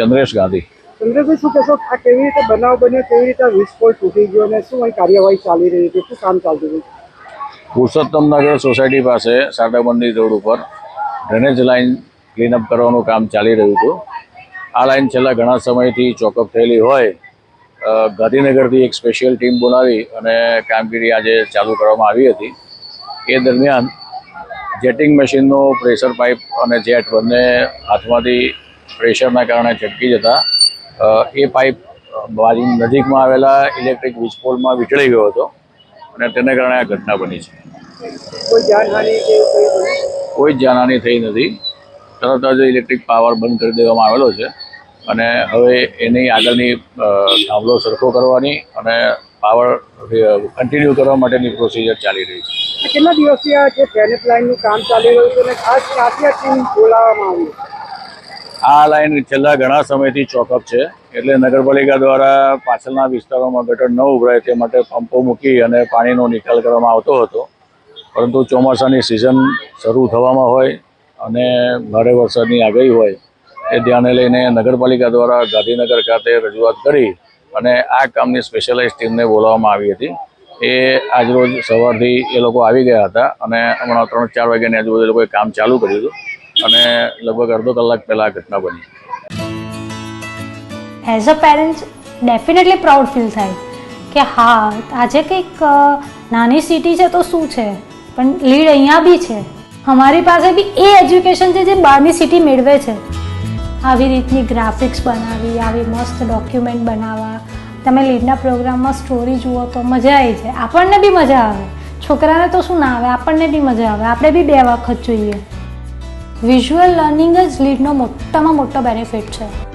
ચંદ્રેશ ગાંધી. ચંદ્રભાઈ શું કહેશો? આ કેવી રીતે બનાવ બન્યો? કેવી રીતે વિસ્ફોટ તૂટી ગયો અને શું અહીં કાર્યવાહી ચાલી રહી હતી? શું કામ ચાલતું હતું? પુરુષોત્તમનગર સોસાયટી પાસે સાટાબંધી રોડ ઉપર ડ્રેનેજ લાઇન ક્લીનઅપ કરવાનું કામ ચાલી રહ્યું હતું. આ લાઇન છેલ્લા ઘણા સમયથી ચોકઅપ થયેલી હોય ગાંધીનગરથી એક સ્પેશિયલ ટીમ બોલાવી અને કામગીરી આજે ચાલુ કરવામાં આવી હતી. એ દરમિયાન જેટિંગ મશીનનો પ્રેશર પાઇપ અને જેટ બંને હાથમાંથી પ્રેશરના કારણે ચટકી જતા એ પાઇપ મારી નજીકમાં આવેલા ઇલેક્ટ્રિક વીજપોલમાં વીંટળાઈ ગયો હતો અને તેને કારણે આ ઘટના બની છે. કોઈ જ જાનહાની થઈ નથી. તરત જ ઇલેક્ટ્રિક પાવર બંધ કરી દેવામાં આવેલો છે અને હવે એની આગળની થાંભલો સરખો કરવાની અને પાવર કન્ટિન્યુ કરવા માટેની પ્રોસિજર ચાલી રહી છે. કેટલા દિવસથી આ જે ડ્રેનેજ લાઇનનું કામ ચાલી રહ્યું છે અને ખાસ ક્યાંથી આ ટીમ બોલાવવામાં આવી આ લાઈન છેલ્લા ઘણા સમયથી ચોકઅપ છે. એટલે નગરપાલિકા દ્વારા પાછળના વિસ્તારોમાં ગટર ન ઉભરાય તે માટે પંપો મૂકી અને પાણીનો નિકાલ કરવામાં આવતો હતો. પરંતુ ચોમાસાની સિઝન શરૂ થવામાં હોય અને ભારે વરસાદની આગાહી હોય એ ધ્યાને લઈને નગરપાલિકા દ્વારા ગાંધીનગર ખાતે રજૂઆત કરી અને આ કામની સ્પેશિયલાઇઝ ટીમને બોલાવવામાં આવી હતી. એ આજરોજ સવારથી એ લોકો આવી ગયા હતા અને હમણાં ત્રણ ચાર વાગ્યાની આજુબાજુ લોકોએ કામ ચાલુ કર્યું હતું. અને લગભગ અડધો કલાક પહેલા આ ઘટના બની. As a parents definitely proud feel થાય કે હા, આજે કંઈક નાની સિટી છે તો શું છે? પણ લીડ અહીંયા બી છે. અમારી પાસે બી એ એજ્યુકેશન છે જે બહારની સિટી મેળવે છે. આવી રીતની ગ્રાફિક્સ બનાવી, આવી મસ્ત ડોક્યુમેન્ટ બનાવવા. તમે લીડના પ્રોગ્રામમાં સ્ટોરી જુઓ તો મજા આવી જાય. આપણને બી મજા આવે. છોકરાને તો શું ના આવે, આપણને બી મજા આવે. આપણે બી બે વખત જોઈએ. વિઝ્યુઅલ લર્નિંગ જ લીડનો મોટામાં મોટો બેનિફિટ છે.